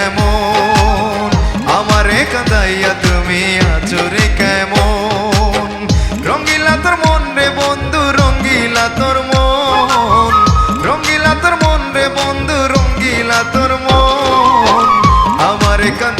কেমন? আমারে কাদাইয়া তুমি আচরে কেমন? রঙ্গিলা তোর মন রে বন্ধু, রঙ্গিলা তোর মন। রঙ্গিলা তোর মন রে বন্ধু, রঙ্গিলা তোর মন। আমারে কাঁদ